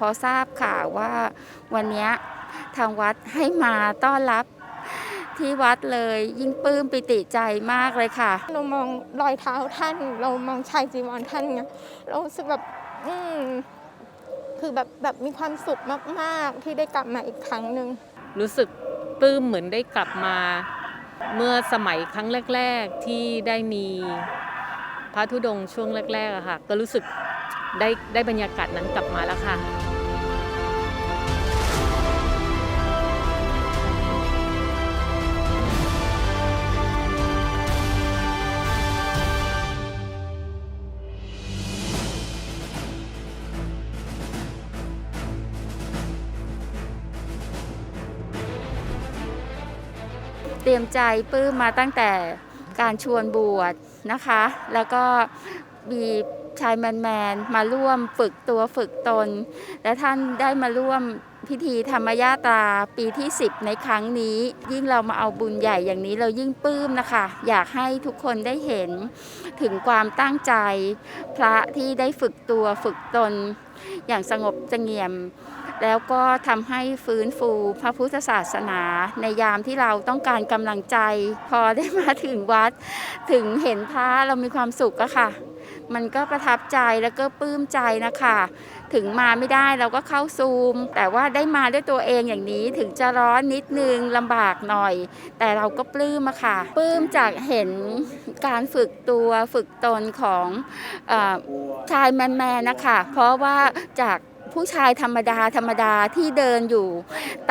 พอทราบข่าวว่าวันเนี้ยทางวัดให้มาต้อนรับที่วัดเลยยิ่งปลื้มปิติใจมากเลยค่ะ เรามองรอยเท้าท่าน เรามองชายจีวรท่านเงี้ยเรารู้สึกแบบอืมคือแบบแบบมีความสุขมากๆ ที่ได้กลับมาอีกครั้งหนึ่งรู้สึกปลื้มเหมือนได้กลับมา เมื่อสมัยครั้งแรก ๆ ที่ได้มีพระธุดงค์ช่วงแรกๆอะค่ะ ก็รู้สึกได้ได้บรรยากาศนั้นกลับมาแล้วค่ะ เตรียมใจปลื้มมาตั้งแต่การชวนบวชนะคะ แล้วก็มีชายแมนแมนมาร่วมฝึกตัวฝึกตน และท่านได้มาร่วมพิธีธรรมยาตราปีที่ 10 ในครั้งนี้ ยิ่งเรามาเอาบุญใหญ่อย่างนี้เรายิ่งปลื้มนะคะ อยากให้ทุกคนได้เห็นถึงความตั้งใจ พระที่ได้ฝึกตัวฝึกตน อย่างสงบเสงี่ยม แล้วก็ทำให้ฟื้นฟูพระพุทธศาสนา ในยามที่เราต้องการกำลังใจ พอได้มาถึงวัด ถึงเห็นพระเรามีความสุขอะค่ะ มันก็ประทับใจแล้วก็ปลื้มใจนะคะ ถึงมาไม่ได้เราก็เข้าซูม แต่ว่าได้มาด้วยตัวเองอย่างนี้ถึงจะร้อนนิดนึงลำบากหน่อย แต่เราก็ปลื้มอะค่ะปลื้มจากเห็นการฝึกตัวฝึกตนของออชายแมนๆนะคะ เพราะว่าจาก ผู้ชายธรรมดาธรรมดาที่เดินอยู่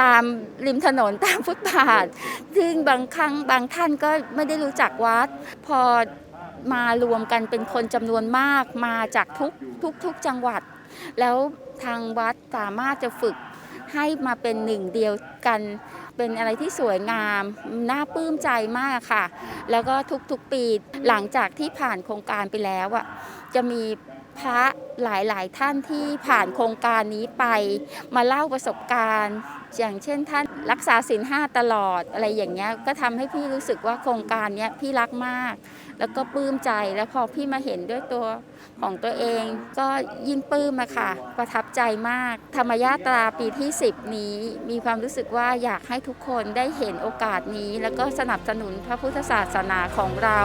ตามริมถนนตามฟุตบาท ซึ่งบางครั้งบางท่านก็ไม่ได้รู้จักวัด พอมารวมกันเป็นคนจำนวนมากมาจากทุกทุกทุกจังหวัด แล้วทางวัดสามารถจะฝึกให้มาเป็นหนึ่งเดียวกันเป็นอะไรที่สวยงาม น่าปลื้มใจมากค่ะ แล้วก็ทุกๆปีหลังจากที่ผ่านโครงการไปแล้วอะจะมี พระหลายๆ ท่านที่ผ่านโครงการนี้ไป มาเล่าประสบการณ์ อย่างเช่นท่านรักษาศีลห้าตลอดอะไรอย่างเงี้ยก็ทำให้พี่รู้สึกว่าโครงการเนี้ยพี่รักมาก แล้วก็ปลื้มใจแล้วพอพี่มาเห็นด้วยตัวของตัวเอง ก็ยิ่งปลื้มอะค่ะ ประทับใจมาก ธรรมยาตราปีที่ 10 นี้ มีความรู้สึกว่าอยากให้ทุกคนได้เห็นโอกาสนี้ แล้วก็สนับสนุนพระพุทธศาสนาของเรา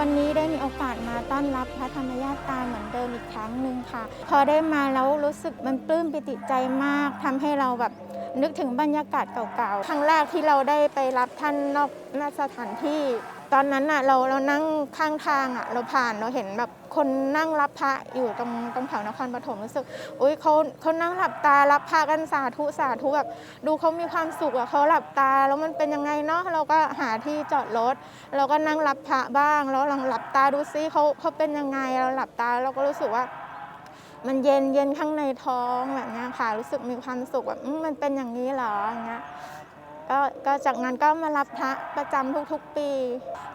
วันนี้ได้มีโอกาสมาต้อนรับพระธรรมญาตาเหมือนเดิมอีกครั้งหนึ่งค่ะ พอได้มาแล้วรู้สึกมันปลื้มปิติใจมากทำให้เราแบบนึกถึงบรรยากาศเก่าๆ ครั้งแรกที่เราได้ไปรับท่านนอกนอกสถานที่ ตอนนั้นน่ะเราเรานั่งข้างทางอะเราผ่านเราเห็นแบบคนนั่งรับพระอยู่ตรงตรงแถวนครปฐมรู้สึกอุ้ยเขาเขานั่งหลับตารับพระกันสาธุสาธุแบบดูเขามีความสุขอะเขาหลับตาแล้วมันเป็นยังไงเนาะเราก็หาที่จอดรถเราก็นั่งรับพระบ้าง แล้วลองหลับตาดูซิเขาเขาเป็นยังไงเราหลับตาเราก็รู้สึกว่ามันเย็นเย็นข้างในท้องแบบเนี้ยค่ะ รู้สึกมีความสุขแบบอืมมันเป็นอย่างนี้เหรออย่างเงี้ย ก็ก็จากนั้นก็มารับพระประจำทุกๆปี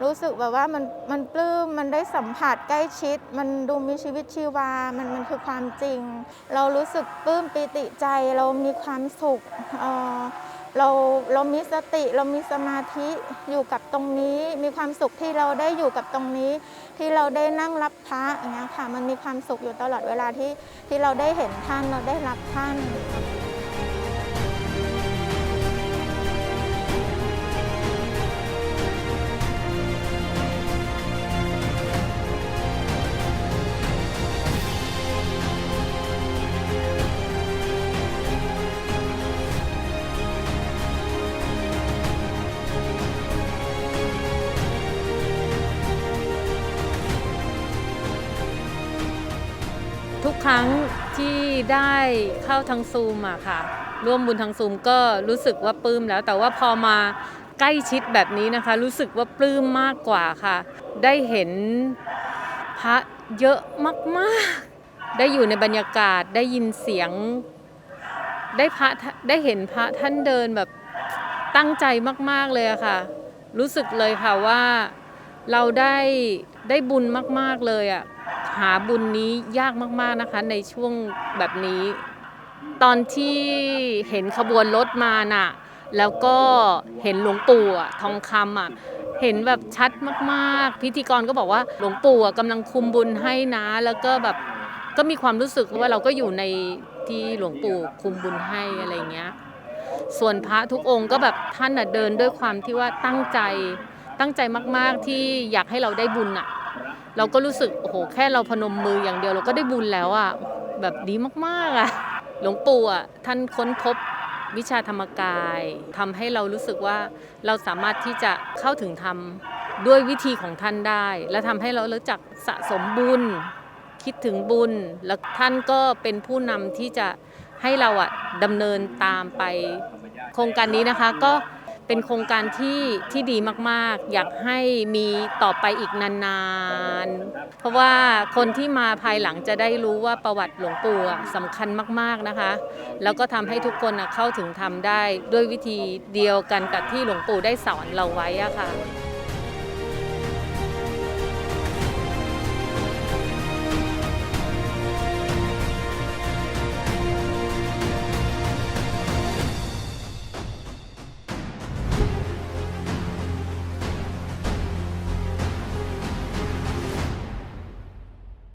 รู้สึกแบบว่ามันมันปลื้มมันได้สัมผัสใกล้ชิด มันดูมีชีวิตชีวา มันมันคือความจริง เรารู้สึกปลื้มปิติใจเรามีความสุขเออเราเรามีสติเรามีสมาธิอยู่กับตรงนี้ มีความสุขที่เราได้อยู่กับตรงนี้ ที่เราได้นั่งรับพระอย่างเงี้ยค่ะมันมีความสุขอยู่ตลอดเวลาที่ที่เราได้เห็นท่านเราได้รับท่าน ครั้งที่ได้เข้าทางซูมอะค่ะ ร่วมบุญทางซูมก็รู้สึกว่าปลื้มแล้ว แต่ว่าพอมาใกล้ชิดแบบนี้นะคะ รู้สึกว่าปลื้มมากกว่าค่ะ ได้เห็นพระเยอะมากๆ ได้อยู่ในบรรยากาศได้ยินเสียง ได้พระได้เห็นพระท่านเดินแบบตั้งใจมากๆเลยอะค่ะ รู้สึกเลยค่ะว่าเราได้ได้บุญมากๆเลยอะ หาบุญนี้ยากมากๆนะคะ ในช่วงแบบนี้ ตอนที่เห็นขบวนรถมาน่ะ แล้วก็เห็นหลวงปู่อะทองคำอะเห็นแบบชัดมากๆ พิธีกรก็บอกว่าหลวงปู่กำลังคุมบุญให้นะ แล้วก็แบบก็มีความรู้สึกว่าเราก็อยู่ในที่หลวงปู่คุมบุญให้อะไรเงี้ย ส่วนพระทุกองค์ก็แบบท่านน่ะเดินด้วยความที่ว่าตั้งใจตั้งใจมากๆที่อยากให้เราได้บุญอะ เราก็รู้สึกโอ้โหแค่เราพนมมืออย่างเดียวเราก็ได้บุญแล้วอะแบบดีมากๆอะหลวงปู่อะท่านค้นพบวิชาธรรมกายทำให้เรารู้สึกว่าเราสามารถที่จะเข้าถึงธรรมด้วยวิธีของท่านได้ และทำให้เรารู้จักสะสมบุญคิดถึงบุญ แล้วท่านก็เป็นผู้นำที่จะให้เราอะดำเนินตามไป โครงการนี้นะคะก็ เป็นโครงการที่ที่ดีมากๆ อยากให้มีต่อไปอีกนานๆ เพราะว่าคนที่มาภายหลังจะได้รู้ว่าประวัติหลวงปู่สำคัญมากๆนะคะ แล้วก็ทำให้ทุกคนเข้าถึงธรรมได้ด้วยวิธีเดียวกันกับที่หลวงปู่ได้สอนเราไว้อะค่ะ